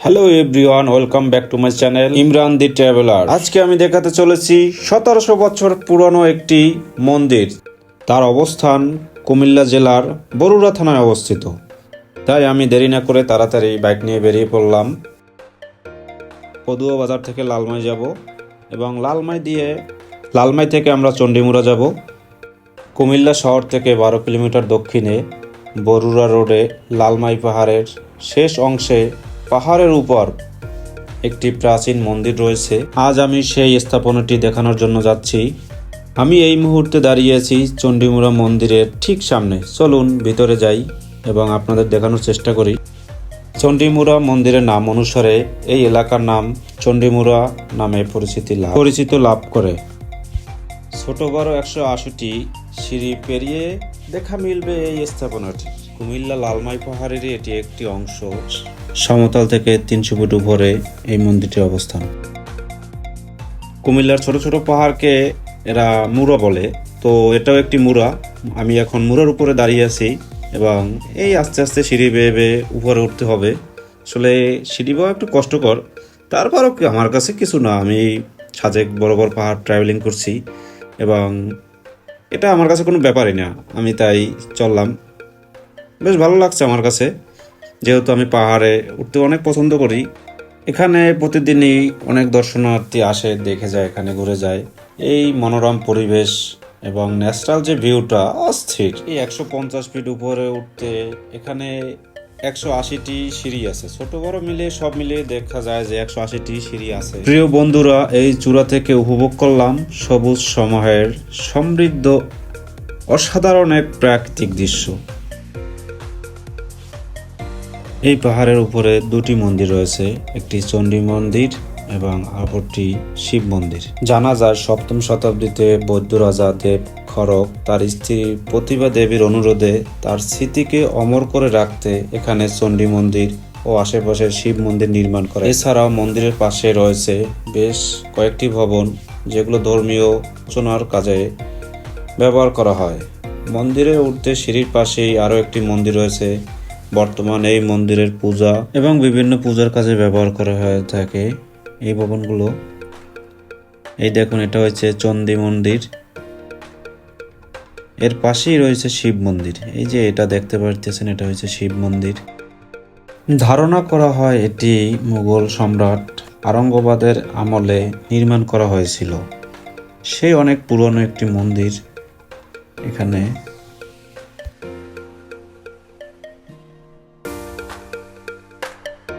Hello everyone welcome back to my channel Imran the traveller আজকে আমি দেখাতে চলেছি সতেরোশো বছর পুরনো একটি মন্দির। তার অবস্থান কুমিল্লা জেলার বরুড়া থানায় অবস্থিত। তাই আমি দেরি না করে তাড়াতাড়ি বাইক নিয়ে বেরিয়ে পড়লাম। পদুয়া বাজার থেকে লালমাই যাব এবং লালমাই দিয়ে লালমাই থেকে আমরা চণ্ডীমুড়া যাব। কুমিল্লা শহর থেকে বারো কিলোমিটার দক্ষিণে বরুড়া রোডে লালমাই পাহাড়ের শেষ অংশে পাহাড়ের উপর একটি প্রাচীন মন্দির রয়েছে। আজ আমি সেই স্থাপনাটি দেখানোর জন্য যাচ্ছি। আমি এই মুহূর্তে দাঁড়িয়ে আছি চণ্ডীমুড়া মন্দিরের ঠিক সামনে। চলুন ভিতরে যাই এবং আপনাদের দেখানোর চেষ্টা করি। চণ্ডীমুড়া মন্দিরের নাম অনুসারে এই এলাকার নাম চণ্ডীমুড়া নামে পরিচিতি লাভ পরিচিত লাভ করে। ছোট বড় একশো আশিটি সিঁড়ি পেরিয়ে দেখা মিলবে এই স্থাপনাটি। কুমিল্লা লালমাই পাহাড়ের এটি একটি অংশ। সমতল থেকে তিনশো ফুট উপরে এই মন্দিরটির অবস্থান। কুমিল্লার ছোট ছোট পাহাড়কে এরা মুড়া বলে। তো এটাও একটি মুড়া আমি এখন মুড়ার উপরে দাঁড়িয়ে আছি এবং এই আস্তে আস্তে সিঁড়ি বেয়ে বেয়ে উপরে উঠতে হবে। আসলে সিঁড়ি বেওয়া একটু কষ্টকর। তারপরও আমার কাছে কিছু না। আমি সাজেক বড় বড় পাহাড় ট্রাভেলিং করছি এবং এটা আমার কাছে কোনো ব্যাপারই না। আমি তাই চললাম। বেশ ভালো লাগছে আমার কাছে। যেহেতু আমি পাহাড়ে উঠতে অনেক পছন্দ করি। এখানে প্রতিদিনই অনেক দর্শনার্থী আসে, দেখে যায়, এখানে ঘুরে যায়। এই মনোরম পরিবেশ এবং ন্যাচারাল যে ভিউটা, অস্থির। এই একশো পঞ্চাশ ফিট উপরে উঠতে এখানে একশো আশিটি সিঁড়ি আছে। ছোট বড় মিলে সব মিলে দেখা যায় যে একশো আশিটি সিঁড়ি আছে। প্রিয় বন্ধুরা, এই চূড়া থেকে উপভোগ করলাম সবুজ সমাহের সমৃদ্ধ, অসাধারণ এক প্রাকৃতিক দৃশ্য। এই পাহাড়ের উপরে দুটি মন্দির রয়েছে, একটি চণ্ডী মন্দির এবং অপরটি শিব মন্দির। জানা যায় সপ্তম শতাব্দীতে বৌদ্ধ রাজা দেব খড়ক তার স্ত্রী প্রতিভা দেবীর অনুরোধে তার স্মৃতিকে অমর করে রাখতে এখানে চণ্ডী মন্দির ও আশেপাশের শিব মন্দির নির্মাণ করে এছাড়াও মন্দিরের পাশে রয়েছে বেশ কয়েকটি ভবন, যেগুলো ধর্মীয় আলোচনার কাজে ব্যবহার করা হয়। মন্দিরে উঠতে সিঁড়ির পাশেই আরও একটি মন্দির রয়েছে বর্তমানে এই মন্দিরের পূজা এবং বিভিন্ন পূজার কাজে ব্যবহার করা হয়ে থাকে। এই ভবনগুলো, এই দেখুন, এটা হচ্ছে চণ্ডী মন্দির। এর পাশেই রয়েছে শিব মন্দির। এই যে এটা দেখতে পারতেছেন, এটা হচ্ছে শিব মন্দির। ধারণা করা হয় এটি মুঘল সম্রাট আরঙ্গবাদের আমলে নির্মাণ করা হয়েছিল। সেই অনেক পুরনো একটি মন্দির এখানে